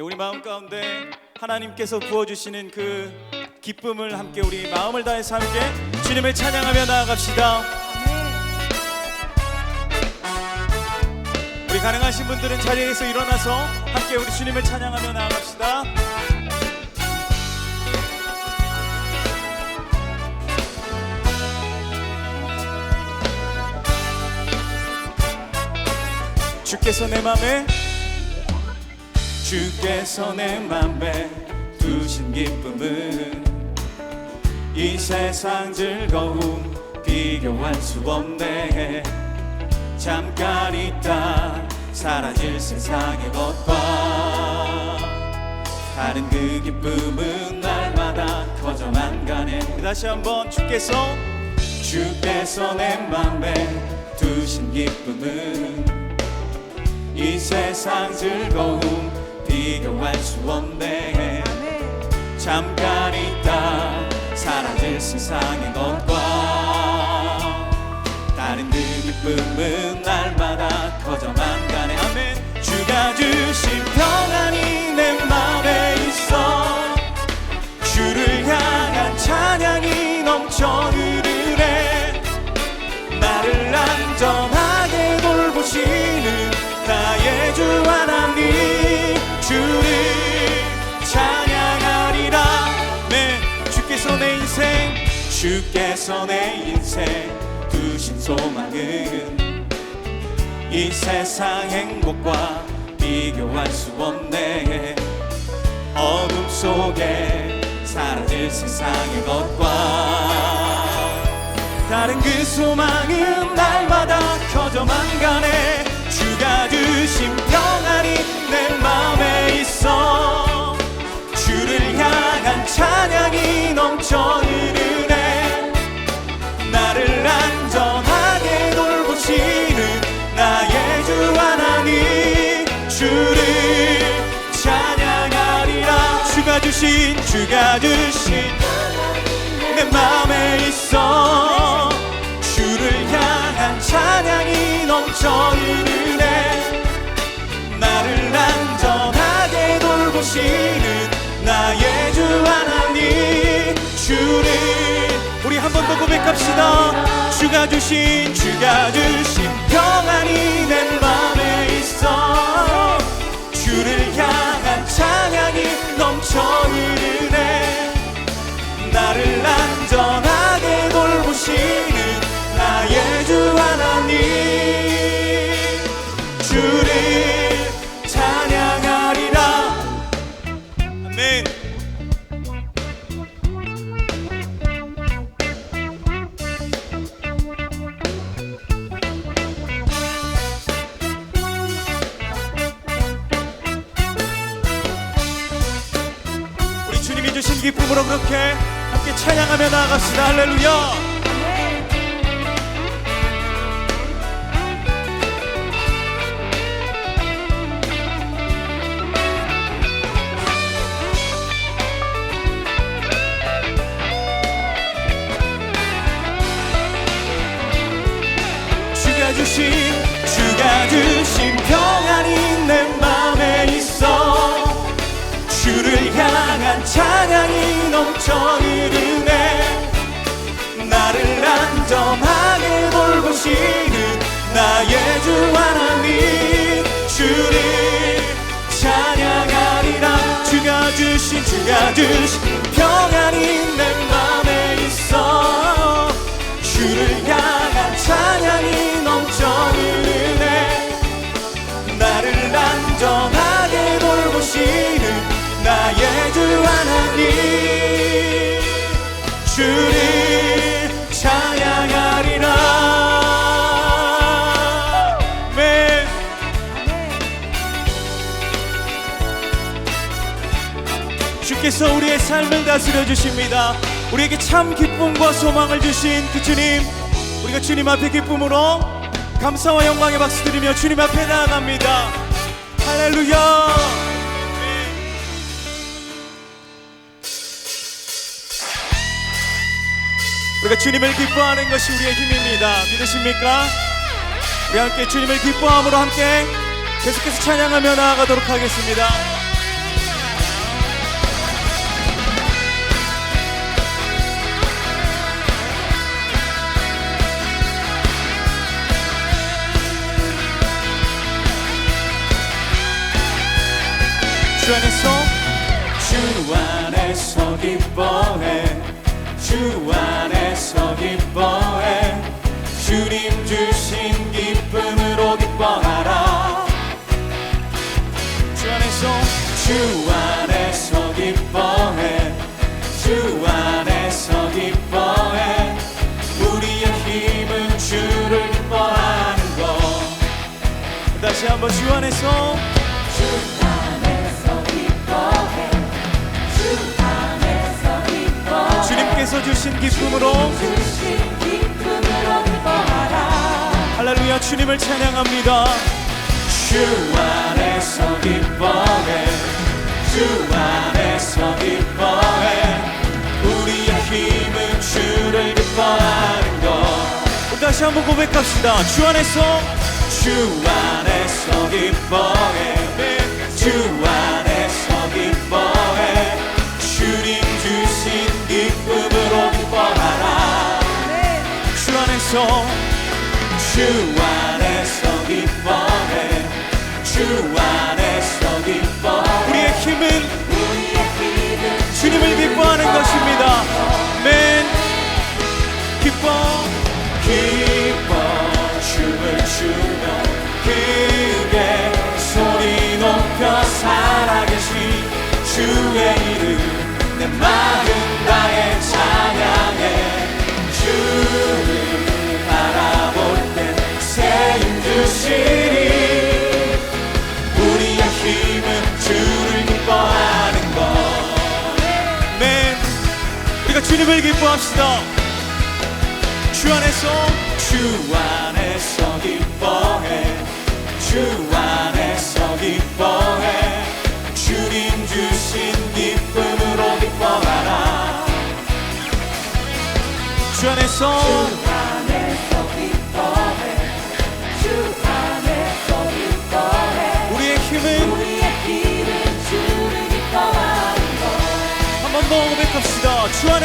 예, 우리 마음 가운데 하나님께서 부어주시는 그 기쁨을 함께 우리 마음을 다해서 함께 주님을 찬양하며 나아갑시다. 우리 가능하신 분들은 자리에서 일어나서 함께 우리 주님을 찬양하며 나아갑시다. 주께서 내 맘에 주께서 내 맘에 두신 기쁨은 이 세상 즐거움 비교할 수 없네. 잠깐 있다 사라질 세상의 것과 다른 그 기쁨은 날마다 커져만 가네. 다시 한번 주께서 주께서 내 맘에 두신 기쁨은 이 세상 즐거움 비교할 수 없네. 잠깐 있다 사라질 세상의 것과 다른 그 기쁨은 날마다 커져만 가네. 아멘. 주가 주신 평안이 내 맘에 있어. 주를 향한 찬양이 넘쳐 흐르네. 나를 안전하 주께서 내 인생. 주께서 내 인생. 두신 소망은 이 세상 행복과 비교할 수 없네. 어둠 속에 사라질 세상의 것과 다른 그 소망은 날마다 커져만 가네. 주가 주신 평안이 내 맘에 있어 주를 향한 찬양이 넘쳐 흐르네. 나를 안전하게 돌보시는 나의 주 하나님 주를 찬양하리라. 주가 주신 주가 주신 내 맘에 있어. 주를 향한 찬양이 넘쳐 흐르네. 나를 안전하게 돌보시는 나의 주 하나님 주를 우리 한 번 더 고백합시다. 주가 주신 주가 주신 평안이 내 맘에 있어. 주를 향한 찬양이 넘쳐 흐 주신 기쁨으로 그렇게 함께 찬양하며 나아갑시다. 할렐루야 찬양이 넘쳐 흐르네. 나를 안전하게 돌보시는 나의 주 하나님. 주를 찬양하리라 주가 주신 주가 주신 평안이 내 맘에 있어. 주를 향한 찬양이 넘쳐 흐르네. 나를 안전하게 돌보시는 나의 주 하나님 주를 찬양하리라. 아멘. 주께서 우리의 삶을 다스려 주십니다. 우리에게 참 기쁨과 소망을 주신 그 주님 우리가 주님 앞에 기쁨으로 감사와 영광의 박수 드리며 주님 앞에 나아갑니다. 할렐루야 우리가 주님을 기뻐하는 것이 우리의 힘입니다. 믿으십니까? 우리 함께 주님을 기뻐함으로 함께 계속해서 찬양하며 나아가도록 하겠습니다. 주 안에서 주 안에서 기뻐해 주님 주신 기쁨으로 기뻐하라. 주 안에서 주 안에서 기뻐해. 주 안에서 기뻐해. 우리의 힘은 주를 기뻐하는 것. 다시 한번 주 안에서 주님께서 주신 기쁨으로. 할렐루야 주님을 찬양합니다. 주 안에서 기뻐해. 주 안에서 기뻐해. 우리의 힘은 주를 기뻐하는 것. 다시 한번 고백합시다. 주 안에서 주 안에서 기뻐해. 주 안에서 안에서. 주 안에서 기뻐해. 주 안에서 기뻐 우리의 힘은 우리의 힘은 주님을 기뻐하는 것입니다. 맨 기뻐. 기뻐. 춤을 추며 크게 소리 높여 살아계신 주의 이름. 내 마음 다해 찬양해 주님을 기뻐합시다. 주 안에서 주 안에서 기뻐해. 주 안에서 기뻐해. 주님 주신 기쁨으로 기뻐하라. 주 안에서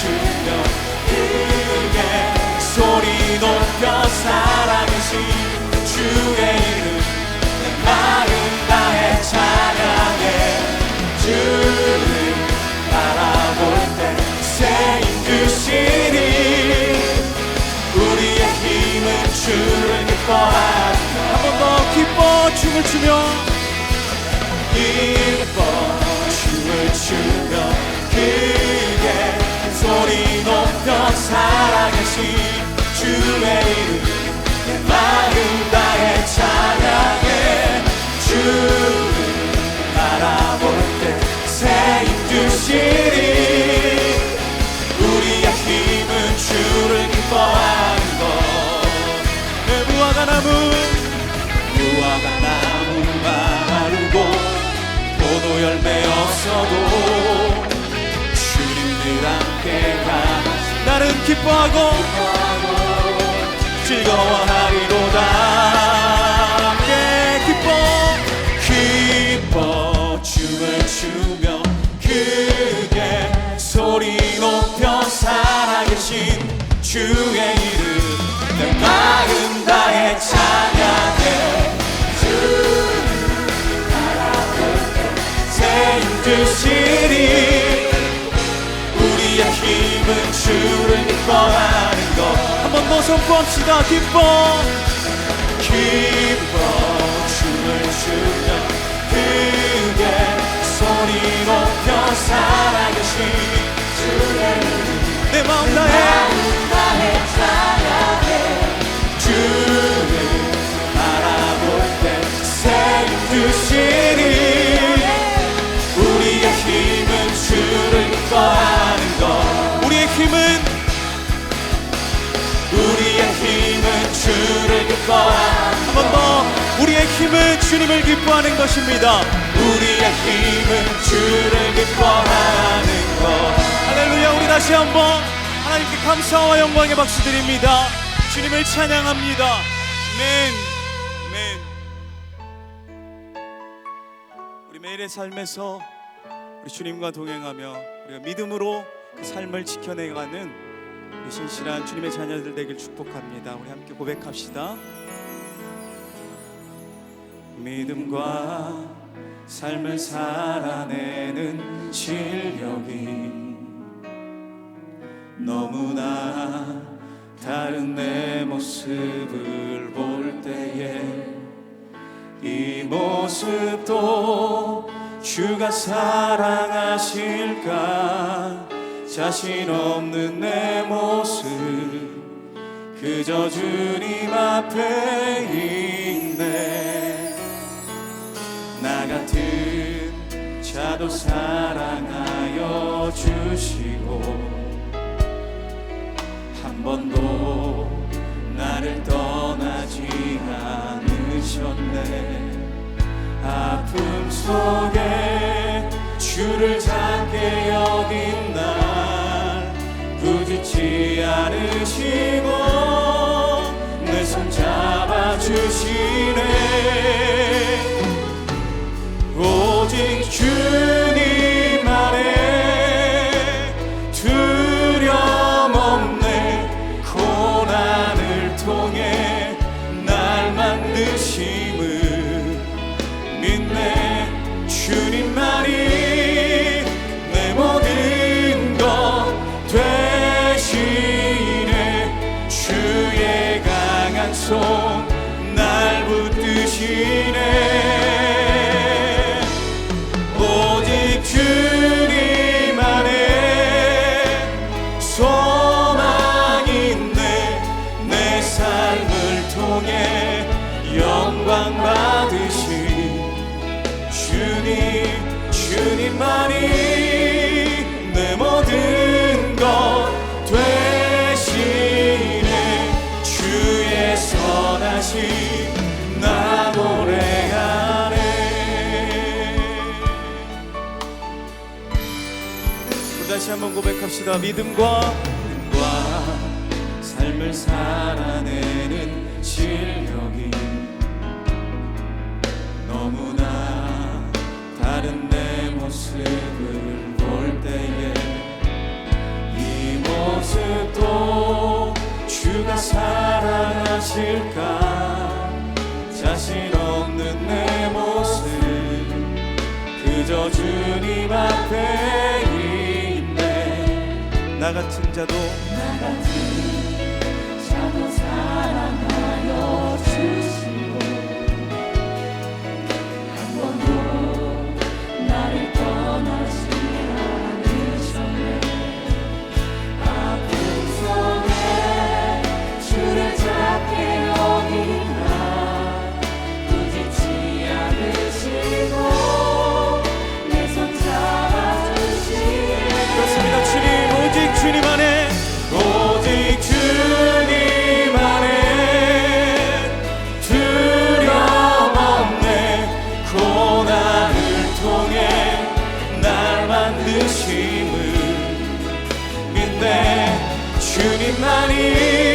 추며 크게 소리 높여 살아계신 주의 이름 내 마음 다해 찬양해 주를 바라볼 때새힘 주시니 우리의 힘은 주를 기뻐하는 한번 더 기뻐 춤을 추며 기뻐 춤을 추며 열매 없어도 주님들 함께 가 나는 기뻐하고 즐거워하리로다. 함께 기뻐 기뻐. 춤을 추며 크게 소리 높여 살아계신 주의 이름. 내 마음 다해 찬양해. 새힘 주시 한번더 선포합시다. 기뻐 기뻐 춤을 추며 크게 소리 높여 살아계신 주의 내 마음 다해. 다해 찬양해 힘은 주를 기뻐하는 한번 더 우리의 힘은 주님을 기뻐하는 것입니다. 우리의 힘은 주를 기뻐하는 것. 할렐루야 우리 다시 한번 하나님께 감사와 영광의 박수 드립니다. 주님을 찬양합니다. 맨, 매일의 삶에서 우리 주님과 동행하며 우리가 믿음으로 그 삶을 지켜내가는 우리 신실한 주님의 자녀들 되길 축복합니다. 우리 함께 고백합시다. 믿음과 삶을 살아내는 실력이 너무나 다른 내 모습을 볼 때에 이 모습도 주가 사랑하실까 자신 없는 내 모습. 그저 주님 앞에 있네. 나 같은 자도 사랑하여 주시고 한 번도 나를 떠나지 않으셨네. 아픔 속에 주를 작게 여긴 날 부딪지 않으시고 내 손 잡아주시네. 오직 주 주님만이 내 모든 것 되시네. 주의 선하신 나 노래하네. 다시 한번 고백합시다. 믿음과 하실까? 자신 없는 내 모습. 그저 주님 앞에 있네. 나 같은 자도 주님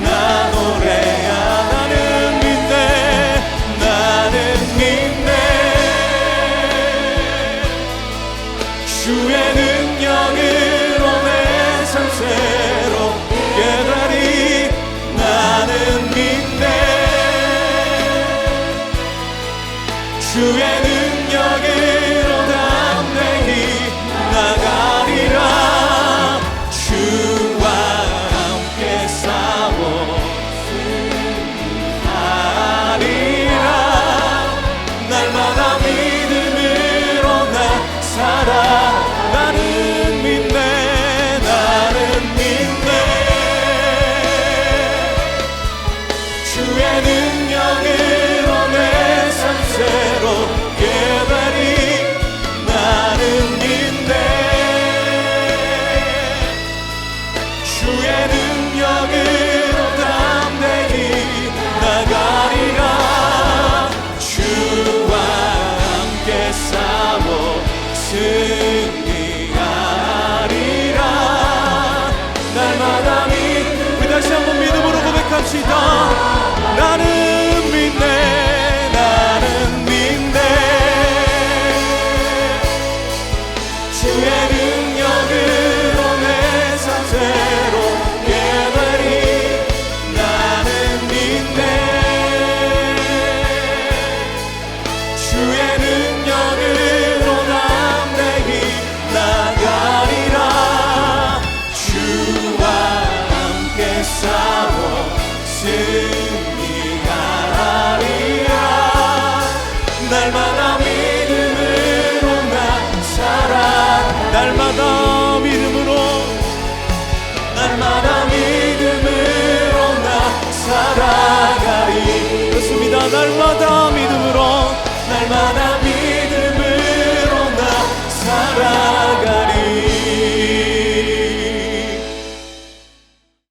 나 Sure.